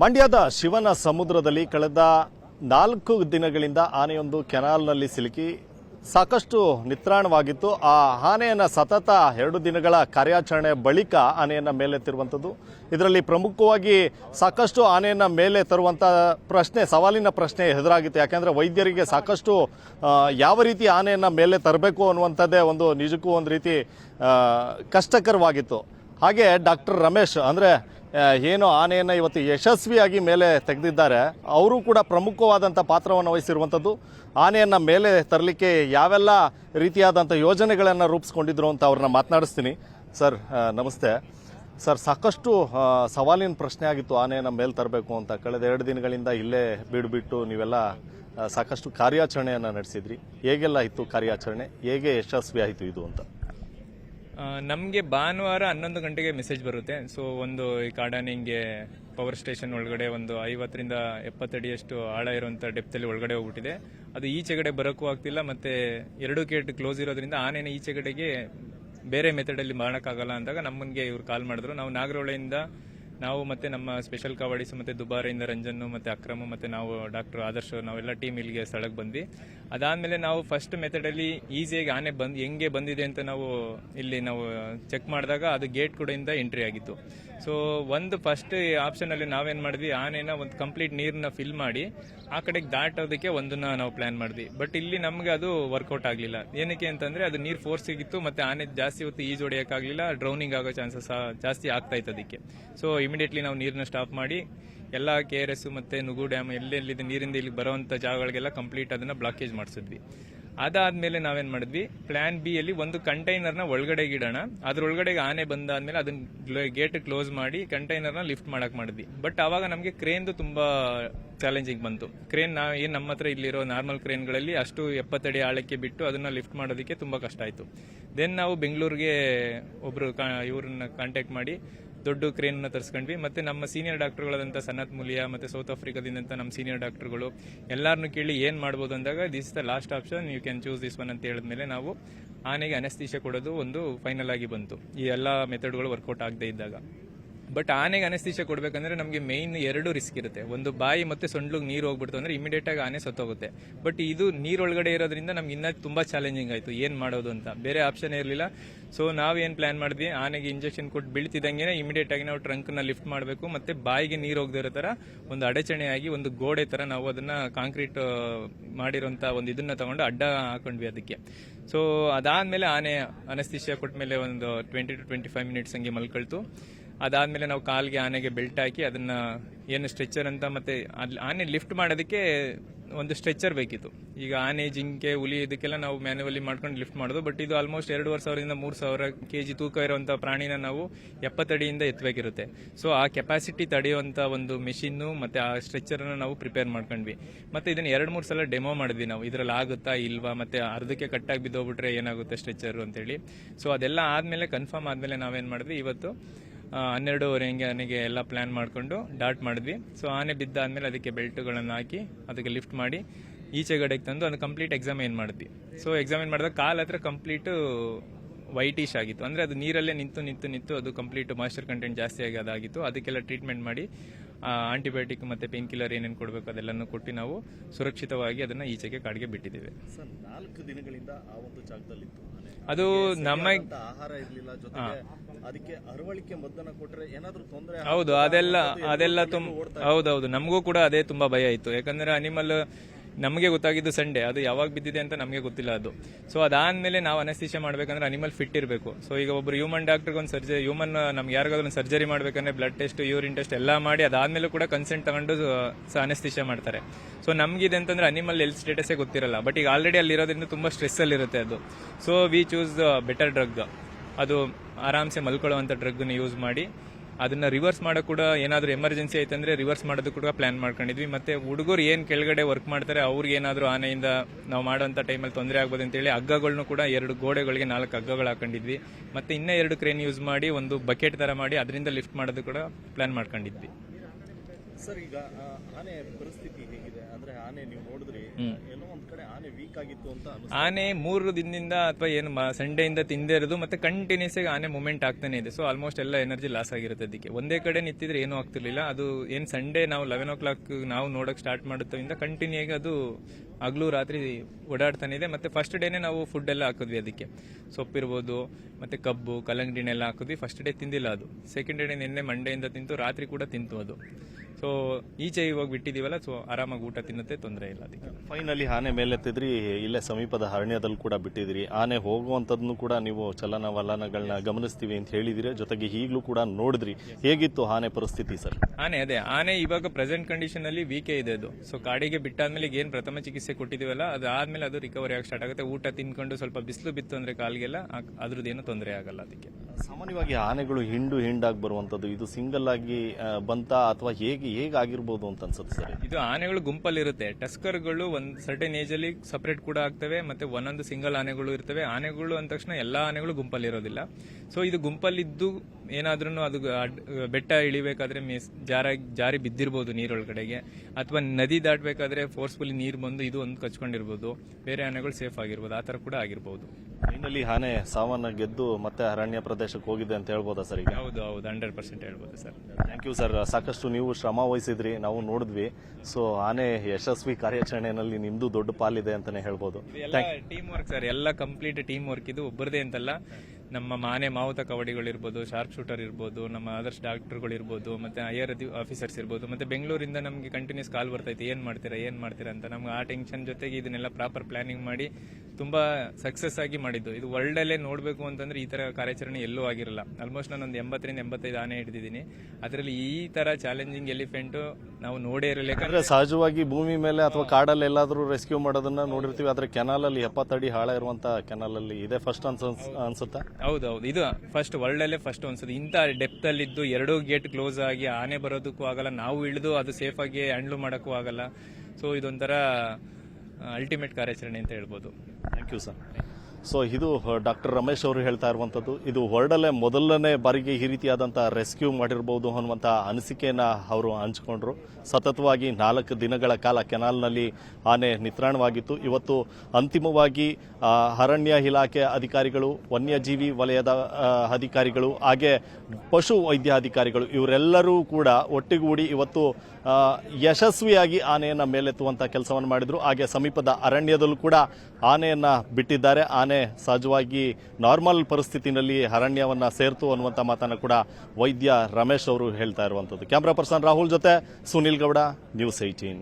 ಮಂಡ್ಯದ ಶಿವನ ಸಮುದ್ರದಲ್ಲಿ ಕಳೆದ ನಾಲ್ಕು ದಿನಗಳಿಂದ ಆನೆಯೊಂದು ಕೆನಾಲ್ನಲ್ಲಿ ಸಿಲುಕಿ ಸಾಕಷ್ಟು ನಿತ್ರಾಣವಾಗಿತ್ತು. ಆ ಆನೆಯನ್ನು ಸತತ ಎರಡು ದಿನಗಳ ಕಾರ್ಯಾಚರಣೆ ಬಳಿಕ ಆನೆಯನ್ನು ಮೇಲೆತ್ತಿರುವಂಥದ್ದು. ಇದರಲ್ಲಿ ಪ್ರಮುಖವಾಗಿ ಸಾಕಷ್ಟು ಆನೆಯನ್ನು ಮೇಲೆ ತರುವಂಥ ಪ್ರಶ್ನೆ, ಸವಾಲಿನ ಪ್ರಶ್ನೆ ಎದುರಾಗಿತ್ತು. ಯಾಕೆಂದರೆ ವೈದ್ಯರಿಗೆ ಸಾಕಷ್ಟು ಯಾವ ರೀತಿ ಆನೆಯನ್ನು ಮೇಲೆ ತರಬೇಕು ಅನ್ನುವಂಥದ್ದೇ ಒಂದು ನಿಜಕ್ಕೂ ಒಂದು ರೀತಿ ಕಷ್ಟಕರವಾಗಿತ್ತು. ಹಾಗೆ ಡಾಕ್ಟರ್ ರಮೇಶ್, ಅಂದರೆ ಏನು ಆನೆಯನ್ನು ಇವತ್ತು ಯಶಸ್ವಿಯಾಗಿ ಮೇಲೆ ತೆಗೆದಿದ್ದಾರೆ. ಅವರು ಕೂಡ ಪ್ರಮುಖವಾದಂಥ ಪಾತ್ರವನ್ನು ವಹಿಸಿರುವಂಥದ್ದು ಆನೆಯನ್ನು ಮೇಲೆ ತರಲಿಕ್ಕೆ ಯಾವೆಲ್ಲ ರೀತಿಯಾದಂಥ ಯೋಜನೆಗಳನ್ನು ರೂಪಿಸ್ಕೊಂಡಿದ್ರು ಅಂತ ಅವ್ರನ್ನ ಮಾತನಾಡಿಸ್ತೀನಿ. ಸರ್ ನಮಸ್ತೆ. ಸರ್, ಸಾಕಷ್ಟು ಸವಾಲಿನ ಪ್ರಶ್ನೆ ಆಗಿತ್ತು. ಆನೆಯನ್ನು ಮೇಲೆ ತರಬೇಕು ಅಂತ ಕಳೆದ ಎರಡು ದಿನಗಳಿಂದ ಇಲ್ಲೇ ಬಿಡ್ಬಿಟ್ಟು ನೀವೆಲ್ಲ ಸಾಕಷ್ಟು ಕಾರ್ಯಾಚರಣೆಯನ್ನು ನಡೆಸಿದ್ರಿ. ಹೇಗೆಲ್ಲ ಇತ್ತು ಕಾರ್ಯಾಚರಣೆ? ಹೇಗೆ ಯಶಸ್ವಿ ಆಯಿತು ಇದು ಅಂತ? ನಮಗೆ ಭಾನುವಾರ ಹನ್ನೊಂದು ಗಂಟೆಗೆ ಮೆಸೇಜ್ ಬರುತ್ತೆ. ಸೊ ಒಂದು ಈ ಕಾಡಾನೆ ಹಿಂಗೆ ಪವರ್ ಸ್ಟೇಷನ್ ಒಳಗಡೆ ಒಂದು ಐವತ್ತರಿಂದ ಎಪ್ಪತ್ತಡಿಯಷ್ಟು ಆಳ ಇರುವಂಥ ಡೆಪ್ತಲ್ಲಿ ಒಳಗಡೆ ಹೋಗ್ಬಿಟ್ಟಿದೆ. ಅದು ಈಚೆಗಡೆ ಬರೋಕ್ಕೂ ಆಗ್ತಿಲ್ಲ, ಮತ್ತೆ ಎರಡು ಗೇಟ್ ಕ್ಲೋಸ್ ಇರೋದ್ರಿಂದ ಆನೆನ ಈಚೆಗಡೆಗೆ ಬೇರೆ ಮೆಥಡಲ್ಲಿ ಮಾಡೋಕ್ಕಾಗಲ್ಲ ಅಂದಾಗ ನಮ್ಮನಿಗೆ ಇವ್ರು ಕಾಲ್ ಮಾಡಿದ್ರು. ನಾವು ನಾಗರಹೊಳೆಯಿಂದ ನಾವು ಮತ್ತೆ ನಮ್ಮ ಸ್ಪೆಷಲ್ ಕಬಡ್ಡಿಸ್ ಮತ್ತೆ ದುಬಾರೆಯಿಂದ ರಂಜನ್ ಮತ್ತೆ ಅಕ್ರಮ ಮತ್ತೆ ನಾವು ಡಾಕ್ಟರ್ ಆದರ್ಶ್ ನಾವೆಲ್ಲ ಟೀಮ್ ಇಲ್ಲಿಗೆ ಸ್ಥಳಕ್ಕೆ ಬಂದ್ವಿ. ಅದಾದ್ಮೇಲೆ ನಾವು ಫಸ್ಟ್ ಮೆಥಡಲ್ಲಿ ಈಸಿಯಾಗಿ ಆನೆ ಬಂದ್, ಹೆಂಗೆ ಬಂದಿದೆ ಅಂತ ನಾವು ಇಲ್ಲಿ ನಾವು ಚೆಕ್ ಮಾಡಿದಾಗ ಅದು ಗೇಟ್ ಕೂಡಿಂದ ಎಂಟ್ರಿ ಆಗಿತ್ತು. ಸೊ ಒಂದು ಫಸ್ಟ್ ಆಪ್ಷನ್ ಅಲ್ಲಿ ನಾವೇನ್ ಮಾಡಿದ್ವಿ, ಆನೆನ ಒಂದು ಕಂಪ್ಲೀಟ್ ನೀರನ್ನ ಫಿಲ್ ಮಾಡಿ, ಆ ಕಡೆಗೆ ದಾಟೋದಕ್ಕೆ ಒಂದನ್ನ ನಾವು ಪ್ಲಾನ್ ಮಾಡಿದ್ವಿ. ಬಟ್ ಇಲ್ಲಿ ನಮ್ಗೆ ಅದು ವರ್ಕೌಟ್ ಆಗಲಿಲ್ಲ. ಏನಕ್ಕೆ ಅಂತಂದ್ರೆ ಅದು ನೀರು ಫೋರ್ಸ್ ಸಿಗಿತ್ತು ಮತ್ತೆ ಆನೆ ಜಾಸ್ತಿ ಹೊತ್ತು ಈಜು ಹೊಡೆಯೋಕ್ಕಾಗಲಿಲ್ಲ ಡ್ರೌನಿಂಗ್ ಆಗೋ ಚಾನ್ಸಸ್ ಜಾಸ್ತಿ ಆಗ್ತಾ ಇತ್ತು ಅದಕ್ಕೆ. ಸೊ ಇಮಿಡಿಯೇಟ್ಲಿ ನಾವು ನೀರನ್ನ ಸ್ಟಾಪ್ ಮಾಡಿ ಎಲ್ಲ ಕೆ ಆರ್ ಎಸ್ ಮತ್ತೆ ನುಗು ಡ್ಯಾಮ್ ಎಲ್ಲೆಲ್ಲಿದೆ ನೀರಿಂದ ಇಲ್ಲಿ ಬರುವಂತ ಜಾಗಗಳಿಗೆಲ್ಲ ಕಂಪ್ಲೀಟ್ ಅದನ್ನ ಬ್ಲಾಕೇಜ್ ಮಾಡಿಸಿದ್ವಿ. ಅದಾದ್ಮೇಲೆ ನಾವೇನ್ ಮಾಡಿದ್ವಿ? ಪ್ಲಾನ್ ಬಿ ಅಲ್ಲಿ ಒಂದು ಕಂಟೈನರ್ನ ಒಳಗಡೆಗೆ ಇಡೋಣ. ಅದ್ರೊಳಗಡೆಗೆ ಆನೆ ಬಂದಾದ್ಮೇಲೆ ಅದನ್ನ ಗೇಟ್ ಕ್ಲೋಸ್ ಮಾಡಿ ಕಂಟೈನರ್ನ ಲಿಫ್ಟ್ ಮಾಡಕ್ ಮಾಡಿದ್ವಿ. ಬಟ್ ಅವಾಗ ನಮಗೆ ಕ್ರೇನ್ದು ತುಂಬಾ ಚಾಲೆಂಜಿಂಗ್ ಬಂತು. ಕ್ರೇನ್ ನಾವು ಏನು ನಮ್ಮ ಹತ್ರ ಇಲ್ಲಿರೋ ನಾರ್ಮಲ್ ಕ್ರೇನ್ಗಳಲ್ಲಿ ಅಷ್ಟು ಎಪ್ಪತ್ತಡಿ ಆಳಕ್ಕೆ ಬಿಟ್ಟು ಅದನ್ನು ಲಿಫ್ಟ್ ಮಾಡೋದಕ್ಕೆ ತುಂಬ ಕಷ್ಟ ಆಯಿತು. ದೆನ್ ನಾವು ಬೆಂಗಳೂರಿಗೆ ಒಬ್ರು ಇವ್ರನ್ನ ಕಾಂಟ್ಯಾಕ್ಟ್ ಮಾಡಿ ದೊಡ್ಡ ಕ್ರೇನ್ ತರಿಸ್ಕೊಂಡ್ವಿ. ಮತ್ತು ನಮ್ಮ ಸೀನಿಯರ್ ಡಾಕ್ಟರ್ಗಳಾದಂಥ ಸನತ್ ಮುಲಿಯಾ ಮತ್ತು ಸೌತ್ ಆಫ್ರಿಕಾದಿಂದಂಥ ನಮ್ಮ ಸೀನಿಯರ್ ಡಾಕ್ಟರ್ಗಳು ಎಲ್ಲರನ್ನೂ ಕೇಳಿ ಏನು ಮಾಡ್ಬೋದು ಅಂದಾಗ this the last option you can choose this one ಅಂತ ಹೇಳಿದ್ಮೇಲೆ ನಾವು ಆನೆಗೆ ಅನಸ್ತೀಶ ಕೊಡೋದು ಒಂದು ಫೈನಲ್ ಆಗಿ ಬಂತು. ಈ ಎಲ್ಲ ಮೆಥಡ್ಗಳು ವರ್ಕೌಟ್ ಆಗದೆ ಇದ್ದಾಗ. ಬಟ್ ಆನೆಗೆ ಅನಸ್ತೀಶ ಕೊಡ್ಬೇಕಂದ್ರೆ ನಮಗೆ ಮೇಯ್ನ್ ಎರಡು ರಿಸ್ಕ್ ಇರುತ್ತೆ. ಒಂದು ಬಾಯಿ ಮತ್ತೆ ಸೊಂಡ್ಲಿಗೆ ನೀರು ಹೋಗ್ಬಿಡ್ತು ಅಂದ್ರೆ ಇಮಿಡಿಯೇಟ್ ಆಗಿ ಆನೆ ಸತ್ತೋಗುತ್ತೆ. ಬಟ್ ಇದು ನೀರೊಳಗಡೆ ಇರೋದ್ರಿಂದ ನಮ್ಗೆ ಇನ್ನ ತುಂಬಾ ಚಾಲೆಂಜಿಂಗ್ ಆಯ್ತು. ಏನ್ ಮಾಡೋದು ಅಂತ. ಬೇರೆ ಆಪ್ಷನ್ ಇರಲಿಲ್ಲ. ಸೊ ನಾವೇನ್ ಪ್ಲಾನ್ ಮಾಡಿದ್ವಿ? ಆನೆಗೆ ಇಂಜೆಕ್ಷನ್ ಕೊಟ್ಟು ಬೀಳ್ತಿದ್ದಂಗೆ ಇಮಿಡಿಯೇಟ್ ಆಗಿ ನಾವು ಟ್ರಂಕ್ನ ಲಿಫ್ಟ್ ಮಾಡಬೇಕು. ಮತ್ತೆ ಬಾಯಿಗೆ ನೀರು ಹೋಗದಿರೋ ಥರ ಒಂದು ಅಡಚಣೆಯಾಗಿ ಒಂದು ಗೋಡೆ ತರ ನಾವು ಅದನ್ನ ಕಾಂಕ್ರೀಟ್ ಮಾಡಿರುವಂತ ಒಂದು ಇದನ್ನ ತಗೊಂಡು ಅಡ್ಡ ಹಾಕೊಂಡ್ವಿ ಅದಕ್ಕೆ. ಸೊ ಅದಾದ್ಮೇಲೆ ಆನೆ ಅನಸ್ತೀಶ ಕೊಟ್ಟ ಮೇಲೆ ಒಂದು twenty to twenty five minutes ಹಂಗೆ ಮಲ್ಕೊಳ್ತು. ಅದಾದ್ಮೇಲೆ ನಾವು ಕಾಲ್ಗೆ ಆನೆಗೆ ಬೆಲ್ಟ್ ಹಾಕಿ ಅದನ್ನ ಏನು ಸ್ಟ್ರೆಚರ್ ಅಂತ ಮತ್ತೆ ಅಲ್ಲಿ ಆನೆ ಲಿಫ್ಟ್ ಮಾಡೋದಕ್ಕೆ ಒಂದು ಸ್ಟ್ರೆಚರ್ ಬೇಕಿತ್ತು. ಈಗ ಆನೆ, ಜಿಂಕೆ, ಹುಲಿ ಇದಕ್ಕೆಲ್ಲ ನಾವು ಮ್ಯಾನುವಲಿ ಮಾಡ್ಕೊಂಡು ಲಿಫ್ಟ್ ಮಾಡೋದು. ಬಟ್ ಇದು ಆಲ್ಮೋಸ್ಟ್ ಎರಡೂವರೆ ಸಾವಿರದಿಂದ ಮೂರು ಸಾವಿರ ಕೆ ಜಿ ತೂಕ ಇರುವಂತಹ ಪ್ರಾಣಿನ ನಾವು ಎಪ್ಪತ್ತಡಿಯಿಂದ ಎತ್ತಬೇಕಿರುತ್ತೆ. ಸೊ ಆ ಕೆಪಾಸಿಟಿ ತಡೆಯುವಂತ ಒಂದು ಮೆಷಿನ್ನು ಮತ್ತೆ ಆ ಸ್ಟ್ರೆಚರ್ ನಾವು ಪ್ರಿಪೇರ್ ಮಾಡ್ಕೊಂಡ್ವಿ. ಮತ್ತೆ ಇದನ್ನ ಎರಡು ಮೂರು ಸಲ ಡೆಮೋ ಮಾಡಿದ್ವಿ ನಾವು. ಇದರಲ್ಲಿ ಆಗುತ್ತಾ ಇಲ್ವಾ, ಮತ್ತೆ ಅರ್ಧಕ್ಕೆ ಕಟ್ಟಾಗಿ ಬಿದ್ದೋಗ್ಬಿಟ್ರೆ ಏನಾಗುತ್ತೆ ಸ್ಟ್ರೆಚರ್ ಅಂತೇಳಿ. ಸೊ ಅದೆಲ್ಲ ಆದ್ಮೇಲೆ ಕನ್ಫರ್ಮ್ ಆದ್ಮೇಲೆ ನಾವೇನು ಮಾಡಿದ್ವಿ, ಇವತ್ತು ಹನ್ನೆರಡೂವರೆ ಹಂಗೆ ಆನೆಗೆ ಎಲ್ಲ ಪ್ಲಾನ್ ಮಾಡಿಕೊಂಡು ಡಾಟ್ ಮಾಡಿದ್ವಿ. ಸೊ ಆನೆ ಬಿದ್ದಾದ್ಮೇಲೆ ಅದಕ್ಕೆ ಬೆಲ್ಟ್ಗಳನ್ನು ಹಾಕಿ ಅದಕ್ಕೆ ಲಿಫ್ಟ್ ಮಾಡಿ ಈಚೆಗಡೆಗೆ ತಂದು ಅದು ಕಂಪ್ಲೀಟ್ ಎಕ್ಸಾಮಿನ್ ಮಾಡಿದ್ವಿ ಸೊ ಎಕ್ಸಾಮಿನ್ ಮಾಡಿದಾಗ ಕಾಲ್ ಹತ್ರ ಕಂಪ್ಲೀಟ್ ವೈಟಿಶ್ ಆಗಿತ್ತು. ಅಂದ್ರೆ ಅದು ನೀರಲ್ಲೇ ನಿಂತು ನಿಂತು ನಿಂತು ಅದು ಕಂಪ್ಲೀಟ್ ಮಾಯ್ಚರ್ ಕಂಟೆಂಟ್ ಜಾಸ್ತಿ ಆಗಿ ಅದಾಗಿತ್ತು. ಅದಕ್ಕೆಲ್ಲ ಟ್ರೀಟ್ಮೆಂಟ್ ಮಾಡಿ ಆಂಟಿಬಯೋಟಿಕ್ ಮತ್ತೆ ಪೇನ್ ಕಿಲ್ಲರ್ ಏನೇನು ಕೊಡಬೇಕು ಅದೆಲ್ಲನೂ ಕೊಟ್ಟು ನಾವು ಸುರಕ್ಷಿತವಾಗಿ ಅದನ್ನ ಈಚೆಗೆ ಕಾಡಿಗೆ ಬಿಟ್ಟಿದ್ದೇವೆ. ನಾಲ್ಕು ದಿನಗಳಿಂದ ಆ ಒಂದು ಜಾಗದಲ್ಲಿತ್ತು. ಅದು ನಮ್ಮ ಆಹಾರ ಇರಲಿಲ್ಲ ಅದಕ್ಕೆ ಅರವಳಿಕೆ ಮದ್ದನ್ನ ಕೊಟ್ಟರೆ ಏನಾದರೂ ತೊಂದರೆ ಹೌದು ಅದೆಲ್ಲ ಅದೆಲ್ಲ ತುಂಬ ಹೌದೌದು ನಮಗೂ ಕೂಡ ಅದೇ ತುಂಬಾ ಭಯ ಇತ್ತು. ಯಾಕಂದ್ರೆ ಅನಿಮಲ್ ನಮಗೆ ಗೊತ್ತಾಗಿದ್ದು ಸಂಡೇ ಅದು ಯಾವಾಗ ಬಿದ್ದಿದೆ ಅಂತ ನಮಗೆ ಗೊತ್ತಿಲ್ಲ ಅದು. ಸೊ ಅದಾದ್ಮೇಲೆ ನಾವು ಅನಸ್ತಿಷ ಮಾಡಬೇಕಂದ್ರೆ ಅನಿಮಲ್ ಫಿಟ್ ಇರಬೇಕು. ಸೊ ಈಗ ಒಬ್ಬರು ಹ್ಯೂಮನ್ ಡಾಕ್ಟರ್ಗೆ ಒಂದು ಸರ್ಜರಿ ಹ್ಯೂಮನ್ ನಮ್ಗೆ ಯಾರಿಗಾದ್ರೂ ಸರ್ಜರಿ ಮಾಡಬೇಕಂದ್ರೆ ಬ್ಲಡ್ ಟೆಸ್ಟ್ ಯೂರಿನ್ ಟೆಸ್ಟ್ ಎಲ್ಲ ಮಾಡಿ ಅದಾದ್ಮೇಲೆ ಕೂಡ ಕನ್ಸೆಂಟ್ ತಗೊಂಡು ಅನಸ್ತಿಷ ಮಾಡ್ತಾರೆ. ಸೊ ನಮಗಿದೆ ಅಂತಂದ್ರೆ ಅನಿಮಲ್ ಹೆಲ್ತ್ ಸ್ಟೇಟಸೇ ಗೊತ್ತಿರಲ್ಲ. ಬಟ್ ಈಗ ಆಲ್ರೆಡಿ ಅಲ್ಲಿರೋದ್ರಿಂದ ತುಂಬ ತುಂಬಾ ಸ್ಟ್ರೆಸ್ ಅಲ್ಲಿ ಇರುತ್ತೆ ಅದು so we choose better drug ಅದು ಆರಾಮ್ಸೆ ಮಲ್ಕೊಳ್ಳುವಂತ ಡ್ರಗ್ ಯೂಸ್ ಮಾಡಿ ಅದನ್ನ ರಿವರ್ಸ್ ಮಾಡೋ ಕೂಡ ಏನಾದ್ರೂ ಎಮರ್ಜೆನ್ಸಿ ಆಯ್ತಂದ್ರೆ ರಿವರ್ಸ್ ಮಾಡೋದು ಕೂಡ ಪ್ಲಾನ್ ಮಾಡ್ಕೊಂಡಿದ್ವಿ. ಮತ್ತೆ ಹುಡುಗರು ಏನ್ ಕೆಳಗಡೆ ವರ್ಕ್ ಮಾಡ್ತಾರೆ, ಅವ್ರಿಗೆ ಏನಾದ್ರೂ ಆನೆಯಿಂದ ನಾವು ಮಾಡುವಂತ ಟೈಮಲ್ಲಿ ತೊಂದರೆ ಆಗ್ಬೋದು ಅಂತೇಳಿ ಹಗ್ಗಗಳನ್ನು ಕೂಡ ಎರಡು ಗೋಡೆಗಳಿಗೆ ನಾಲ್ಕು ಹಗ್ಗಗಳು ಹಾಕೊಂಡಿದ್ವಿ. ಮತ್ತೆ ಇನ್ನೂ ಎರಡು ಕ್ರೇನ್ ಯೂಸ್ ಮಾಡಿ ಒಂದು ಬಕೆಟ್ ತರ ಮಾಡಿ ಅದರಿಂದ ಲಿಫ್ಟ್ ಮಾಡೋದು ಕೂಡ ಪ್ಲಾನ್ ಮಾಡ್ಕೊಂಡಿದ್ವಿ. ಸರ್, ಈಗ ಆನೆ ಪರಿಸ್ಥಿತಿ ಅಂದ್ರೆ ಆನೆ ನೀವು ನೋಡಿದ್ರಿ ಎಲ್ಲೋ ಒಂದ್ ಕಡೆ ಆನೆ ವೀಕ್ ಆಗಿತ್ತು ಅಂತ ಅನಿಸ್ತು ಆನೆ ಮೂರು ದಿನದಿಂದ ಅಥವಾ ಏನು ಸಂಡೆಯಿಂದ ತಿಂದೇ ಇರೋದು ಮತ್ತೆ ಕಂಟಿನ್ಯೂಸ್ ಆಗಿ ಆನೆ ಮೂಮೆಂಟ್ ಆಗ್ತಾನೆ ಇದೆ. ಸೊ ಆಲ್ಮೋಸ್ಟ್ ಎಲ್ಲ ಎನರ್ಜಿ ಲಾಸ್ ಆಗಿರುತ್ತೆ ಅದಕ್ಕೆ. ಒಂದೇ ಕಡೆ ನಿಂತಿದ್ರೆ ಏನೂ ಆಗ್ತಿರ್ಲಿಲ್ಲ. ಅದು ಏನ್ ಸಂಡೇ ನಾವು ಲೆವೆನ್ ಓ ಕ್ಲಾಕ್ ನಾವು ನೋಡಕ್ ಸ್ಟಾರ್ಟ್ ಮಾಡುತ್ತಿಂದ ಕಂಟಿನ್ಯೂ ಆಗಿ ಅದು ಹಗ್ಲು ರಾತ್ರಿ ಓಡಾಡ್ತಾನೆ ಇದೆ. ಮತ್ತೆ ಫಸ್ಟ್ ಡೇನೆ ನಾವು ಫುಡ್ ಎಲ್ಲ ಹಾಕಿದ್ವಿ ಅದಕ್ಕೆ. ಸೊಪ್ಪಿರ್ಬೋದು ಮತ್ತೆ ಕಬ್ಬು ಕಲ್ಲಂಗಡಿನೆಲ್ಲ ಹಾಕಿದ್ವಿ. ಫಸ್ಟ್ ಡೇ ತಿಂದಿಲ್ಲ ಅದು. ಸೆಕೆಂಡ್ ಡೇ ನಿನ್ನೆ ಮಂಡೆಯಿಂದ ತಿಂತು ರಾತ್ರಿ ಕೂಡ ತಿಂತು ಅದು. ಸೊ ಈಚೆ ಇವಾಗ ಬಿಟ್ಟಿದೀವಲ್ಲ ಸೊ ಆರಾಮಾಗಿ ಊಟ ತಿನ್ನುತ್ತೆ ತೊಂದರೆ ಇಲ್ಲ ಅದಕ್ಕೆ. ಫೈನಲಿ ಆನೆ ಮೇಲೆತ್ತಿದ್ರಿ ಇಲ್ಲೇ ಸಮೀಪದ ಅರಣ್ಯದಲ್ಲಿ ಕೂಡ ಬಿಟ್ಟಿದ್ರಿ. ಆನೆ ಹೋಗುವಂಥದ್ನು ಕೂಡ ನೀವು ಚಲನವಲನಗಳನ್ನ ಗಮನಿಸ್ತೀವಿ ಅಂತ ಹೇಳಿದಿರಿ. ಜೊತೆಗೆ ಈಗಲೂ ಕೂಡ ನೋಡಿದ್ರಿ. ಹೇಗಿತ್ತು ಆನೆ ಪರಿಸ್ಥಿತಿ ಸರ್? ಆನೆ ಅದೇ. ಆನೆ ಇವಾಗ ಪ್ರೆಸೆಂಟ್ ಕಂಡೀಷನ್ ಅಲ್ಲಿ ವೀಕೆ ಇದೆ ಅದು. ಸೊ ಕಾಡಿಗೆ ಬಿಟ್ಟಾದ್ಮೇಲೆ ಏನ್ ಪ್ರಥಮ ಚಿಕಿತ್ಸೆ ಕೊಟ್ಟಿದೀವಲ್ಲ ಅದಾದ್ಮೇಲೆ ಅದು ರಿಕವರಿ ಆಗಿ ಸ್ಟಾರ್ಟ್ ಆಗುತ್ತೆ. ಊಟ ತಿನ್ಕೊಂಡು ಸ್ವಲ್ಪ ಬಿಸಿಲು ಬಿತ್ತು ಅಂದ್ರೆ ಕಾಲ್ಗೆಲ್ಲ ಅದ್ರದ್ದು ಅದ್ರದ್ದೇನು ತೊಂದರೆ ಆಗಲ್ಲ ಅದಕ್ಕೆ. ಸಾಮಾನ್ಯವಾಗಿ ಆನೆಗಳು ಹಿಂಡು ಹಿಂಡಾಗಿ ಬರುವಂಥದ್ದು ಇದು ಸಿಂಗಲ್ ಆಗಿ ಬಂತ ಅಥವಾ ಹೇಗೆ ಹೇಗೆ ಆಗಿರ್ಬೋದು ಅಂತ ಅನ್ಸುತ್ತೆ ಸರ್? ಇದು ಆನೆಗಳು ಗುಂಪಲ್ಲಿ ಇರುತ್ತೆ ಟಸ್ಕರ್ಗಳು ಒಂದ್ ಸರ್ಟನ್ ಏಜ್ ಅಲ್ಲಿ ಸಪರೇಟ್ ಕೂಡ ಆಗ್ತವೆ, ಮತ್ತೆ ಒಂದೊಂದು ಸಿಂಗಲ್ ಆನೆಗಳು ಇರ್ತವೆ. ಆನೆಗಳು ಅಂದ ತಕ್ಷಣ ಎಲ್ಲಾ ಆನೆಗಳು ಗುಂಪಲ್ಲಿ ಇರೋದಿಲ್ಲ ಸೊ ಇದು ಗುಂಪಲ್ಲಿದ್ದು ಏನಾದ್ರೂ ಅದು ಬೆಟ್ಟ ಇಳಿಬೇಕಾದ್ರೆ ಮೇಸ್ ಜಾರಾಗಿ ಜಾರಿ ಬಿದ್ದಿರ್ಬೋದು ನೀರೊಳಗಡೆಗೆ. ಅಥವಾ ನದಿ ದಾಟಬೇಕಾದ್ರೆ ಫೋರ್ಸ್ಫುಲಿ ನೀರು ಬಂದು ಇದು ಒಂದು ಕಚ್ಕೊಂಡಿರ್ಬೋದು. ಬೇರೆ ಆನೆಗಳು ಸೇಫ್ ಆಗಿರ್ಬೋದು. ಆ ಥರ ಕೂಡ ಆಗಿರ್ಬೋದು. ಫೈನಲಿ ಆನೆ ಸಾವನ್ನ ಗೆದ್ದು ಮತ್ತೆ ಅರಣ್ಯ ಪ್ರದೇಶಕ್ಕೆ ಹೋಗಿದೆ ಅಂತ ಹೇಳ್ಬೋದಾ ಸರ್ ಈಗ? ಹೌದು ಹೌದು ಹಂಡ್ರೆಡ್ ಪರ್ಸೆಂಟ್ ಹೇಳ್ಬೋದು ಸರ್. ಥ್ಯಾಂಕ್ ಯು ಸರ್ ಸಾಕಷ್ಟು ನೀವು ಶ್ರಮ ವಹಿಸಿದ್ರಿ ನಾವು ನೋಡಿದ್ವಿ. ಸೊ ಆನೆ ಯಶಸ್ವಿ ಕಾರ್ಯಾಚರಣೆಯಲ್ಲಿ ನಿಮ್ದು ದೊಡ್ಡ ಪಾಲಿದೆ ಅಂತಾನೆ ಹೇಳ್ಬೋದು. ಎಲ್ಲ ಟೀಮ್ ವರ್ಕ್ ಸರ್ ಎಲ್ಲ ಕಂಪ್ಲೀಟ್ ಟೀಮ್ ವರ್ಕ್ ಇದು ಒಬ್ಬರದೇ ಅಂತಲ್ಲ ನಮ್ಮ ಮಾನೆ ಮಾವುತ ಕವಡಿಗಳಿರ್ಬೋದು ಶಾರ್ಪ್ ಶೂಟರ್ ಇರ್ಬೋದು ನಮ್ಮ ಆದರ್ಶ ಡಾಕ್ಟರ್ಗಳು ಇರ್ಬೋದು ಮತ್ತೆ ಹೈಯರ್ ಆಫೀಸರ್ಸ್ ಇರ್ಬೋದು ಮತ್ತೆ ಬೆಂಗಳೂರಿಂದ ನಮಗೆ ಕಂಟಿನ್ಯೂಸ್ ಕಾಲ್ ಬರ್ತೈತೆ. ಏನು ಮಾಡ್ತೀರಾ ಏನು ಮಾಡ್ತೀರಾ ಅಂತ ನಮ್ಗೆ ಆ ಟೆನ್ಷನ್ ಜೊತೆಗೆ ಇದನ್ನೆಲ್ಲ ಪ್ರಾಪರ್ ಪ್ಲಾನಿಂಗ್ ಮಾಡಿ ತುಂಬಾ ಸಕ್ಸಸ್ ಆಗಿ ಮಾಡಿದ್ದು. ಇದು ವರ್ಲ್ಡ್ ಅಲ್ಲೇ ನೋಡಬೇಕು ಅಂತಂದ್ರೆ ಈ ತರ ಕಾರ್ಯಾಚರಣೆ ಎಲ್ಲೂ ಆಗಿರಲ್ಲ. ಆಲ್ಮೋಸ್ಟ್ ನಾನೊಂದು ಒಂದು ಎಂಬತ್ತರಿಂದ ಎಂಬತ್ತೈದು ಆನೆ ಹಿಡಿದಿದ್ದೀನಿ. ಅದರಲ್ಲಿ ಈ ತರ ಚಾಲೆಂಜಿಂಗ್ ಎಲಿಫೆಂಟ್ ನಾವು ನೋಡೇ ಇರಲಿಲ್ಲ ಯಾಕಂದ್ರೆ ಸಹಜವಾಗಿ ಭೂಮಿ ಮೇಲೆ ಅಥವಾ ಕಾಡಲ್ಲಿ ಎಲ್ಲಾದ್ರೂ ರೆಸ್ಕ್ಯೂ ಮಾಡೋದನ್ನ ನೋಡಿರ್ತೀವಿ. ಆದ್ರೆ ಕೆನಾಲ್ ಅಲ್ಲಿ ಎಪ್ಪತ್ತಡಿ ಹಾಳ ಇರುವಂತ ಕೆನಾಲ್ ಅಲ್ಲಿ ಇದೆ ಫಸ್ಟ್ ಅನ್ಸುತ್ತಾ? ಹೌದೌದು. ಇದು ಫಸ್ಟ್ ವರ್ಲ್ಡ್ ಅಲ್ಲೇ ಫಸ್ಟ್ ಅನ್ಸುತ್ತೆ ಇಂತ ಡೆಪ್ತ್ ಅಲ್ಲಿ ಇದ್ದು ಎರಡು ಗೇಟ್ ಕ್ಲೋಸ್ ಆಗಿ ಆನೆ ಬರೋದಕ್ಕೂ ಆಗಲ್ಲ. ನಾವು ಇಳಿದು ಅದು ಸೇಫ್ ಆಗಿ ಹ್ಯಾಂಡ್ಲ್ ಮಾಡೋಕ್ಕೂ ಆಗಲ್ಲ. ಸೊ ಇದೊಂಥರ ಅಲ್ಟಿಮೇಟ್ ಕಾರ್ಯಾಚರಣೆ ಅಂತ ಹೇಳ್ಬೋದು. ಥ್ಯಾಂಕ್ ಯು ಸರ್ ಸೊ ಇದು ಡಾಕ್ಟರ್ ರಮೇಶ್ ಅವರು ಹೇಳ್ತಾ ಇರುವಂಥದ್ದು. ಇದು ವರ್ಲ್ಡಲ್ಲೇ ಮೊದಲನೇ ಬಾರಿಗೆ ಈ ರೀತಿಯಾದಂಥ ರೆಸ್ಕ್ಯೂ ಮಾಡಿರ್ಬೋದು ಅನ್ನುವಂಥ ಅನಿಸಿಕೆಯನ್ನು ಅವರು ಹಂಚಿಕೊಂಡ್ರು. ಸತತವಾಗಿ ನಾಲ್ಕು ದಿನಗಳ ಕಾಲ ಕೆನಾಲ್ನಲ್ಲಿ ಆನೆ ನಿತ್ರಾಣವಾಗಿತ್ತು. ಇವತ್ತು ಅಂತಿಮವಾಗಿ ಅರಣ್ಯ ಇಲಾಖೆ ಅಧಿಕಾರಿಗಳು, ವನ್ಯಜೀವಿ ವಲಯದ ಅಧಿಕಾರಿಗಳು, ಹಾಗೆ ಪಶು ವೈದ್ಯಾಧಿಕಾರಿಗಳು, ಇವರೆಲ್ಲರೂ ಕೂಡ ಒಟ್ಟಿಗೂಡಿ ಇವತ್ತು ಯಶಸ್ವಿಯಾಗಿ ಆನೆಯನ್ನು ಮೇಲೆತ್ತುವಂಥ ಕೆಲಸವನ್ನು ಮಾಡಿದರು. ಹಾಗೆ ಸಮೀಪದ ಅರಣ್ಯದಲ್ಲೂ ಕೂಡ ಆನೆಯನ್ನು ಬಿಟ್ಟಿದ್ದಾರೆ. ಆನೆ ಸಹಜವಾಗಿ ನಾರ್ಮಲ್ ಪರಿಸ್ಥಿತಿನಲ್ಲಿ ಅರಣ್ಯವನ್ನು ಸೇರ್ತು ಅನ್ನುವಂಥ ಮಾತನ್ನು ಕೂಡ ವೈದ್ಯ ರಮೇಶ್ ಅವರು ಹೇಳ್ತಾ ಇರುವಂಥದ್ದು ಕ್ಯಾಮ್ರಾ ಪರ್ಸನ್ ರಾಹುಲ್ ಜೊತೆ ಸುನಿಲ್ ಗೌಡ, ನ್ಯೂಸ್ ಏಟೀನ್